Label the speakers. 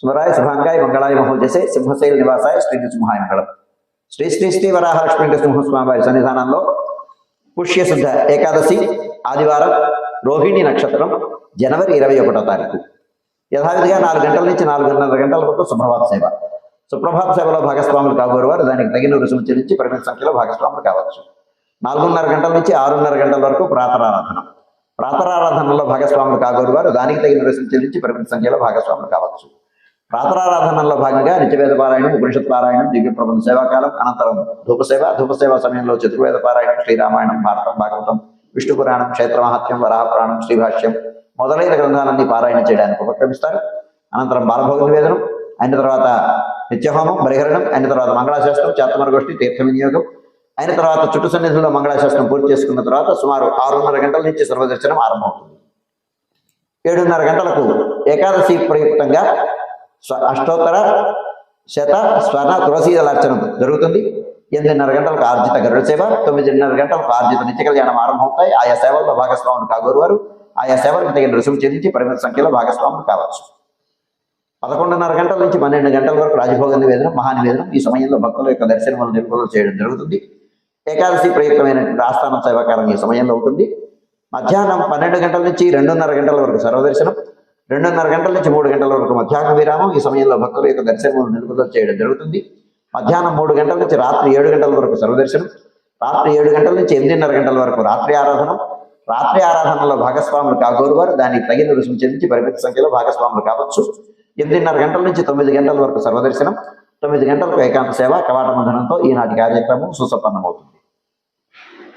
Speaker 1: సుందరాయ శుభాంగాయ మంగళాయ మహోజసే సింహశైల నివాసాయ శ్రీ నృసింహాయ మంగళం. శ్రీ శ్రీ శ్రీ వరాహలక్ష్మీ నృసింహస్వామి వారి సన్నిధానంలో పుష్యశుద్ధ ఏకాదశి ఆదివారం రోహిణి నక్షత్రం జనవరి ఇరవై ఒకటో తారీఖు. యథావిధిగా నాలుగు గంటల నుంచి నాలుగున్నర గంటల వరకు సుప్రభాత సేవ. సుప్రభాత సేవలో భాగస్వాములు కాబోరు వారు దానికి తగిన రుసుము చెల్లించి పరిమిత సంఖ్యలో భాగస్వాములు కావచ్చు. నాలుగున్నర గంటల నుంచి ఆరున్నర గంటల వరకు ప్రాతరారాధన. ప్రాతరారాధనలో భాగస్వాములు కాగోరు వారు దానికి తగిన రుసుము చెల్లించి పరిమిత సంఖ్యలో భాగస్వాములు కావచ్చు. ప్రాతరారాధనలో భాగంగా నిత్యవేద పారాయణం ఉపనిషత్ పారాయణం దివ్య ప్రబంధ సేవాకాలం అనంతరం ధూపసేవ ధూపసేవ సమయంలో చతుర్వేద పారాయణం శ్రీరామాయణం భారతం భాగవతం విష్ణు పురాణం క్షేత్ర వరాహపురాణం పురాణం శ్రీభాష్యం మొదలైన గ్రంథాలన్నీ పారాయణ చేయడానికి ఉపక్రమిస్తారు. అనంతరం బాలభోగ నివేదనం అయిన తర్వాత నిత్యహోమం పరిహరణం అయిన తర్వాత మంగళాశాస్త్రం చేతమరగోష్ఠి తీర్థ వినియోగం అయిన తర్వాత చుట్టు సన్నిధిలో మంగళాశాస్త్రం పూర్తి చేసుకున్న తర్వాత సుమారు ఆరున్నర గంటల నుంచి సర్వదర్శనం ఆరంభమవుతుంది. ఏడున్నర గంటలకు ఏకాదశి ప్రయుక్తంగా అష్టోత్తర శత స్వర్ణ తులసీదలార్చన జరుగుతుంది. ఎనిమిదిన్నర గంటలకు ఆర్జిత గరుడ సేవ తొమ్మిదిన్నర గంటలకు ఆర్జిత నిత్య కళ్యాణం ఆరంభమవుతాయి. ఆయా సేవల్లో భాగస్వాములు కాగోరువారు ఆయా సేవలకు తగిన రుసుము చెల్లించి పరిమిత సంఖ్యలో భాగస్వాములు కావచ్చు. పదకొండున్నర గంటల నుంచి పన్నెండు గంటల వరకు రాజభోగ నివేదన మహానివేదనం ఈ సమయంలో భక్తుల యొక్క దర్శనములు నిలుపుదల చేయడం జరుగుతుంది. ఏకాదశి ప్రయుక్తమైనటువంటి ఆస్థాన సేవాకారం ఈ సమయంలో ఉంటుంది మధ్యాహ్నం పన్నెండు గంటల నుంచి రెండున్నర గంటల వరకు సర్వదర్శనం. రెండున్నర గంటల నుంచి మూడు గంటల వరకు మధ్యాహ్నం విరామం. ఈ సమయంలో భక్తుల యొక్క దర్శనములు నిలుపుదల చేయడం జరుగుతుంది. మధ్యాహ్నం మూడు గంటల నుంచి రాత్రి ఏడు గంటల వరకు సర్వదర్శనం. రాత్రి ఏడు గంటల నుంచి ఎనిమిదిన్నర గంటల వరకు రాత్రి ఆరాధన. రాత్రి ఆరాధనలో భాగస్వాములు కాగోరు వారు దానికి తగిన రుసుము చెల్లించి పరిమిత సంఖ్యలో భాగస్వాములు కావచ్చు. ఎనిమిదిన్నర గంటల నుంచి తొమ్మిది గంటల వరకు సర్వదర్శనం. తొమ్మిది గంటలకు ఏకాంత సేవ కవాట మందనంతో ఈనాటి కార్యక్రమం సుసంపన్నమవుతుంది.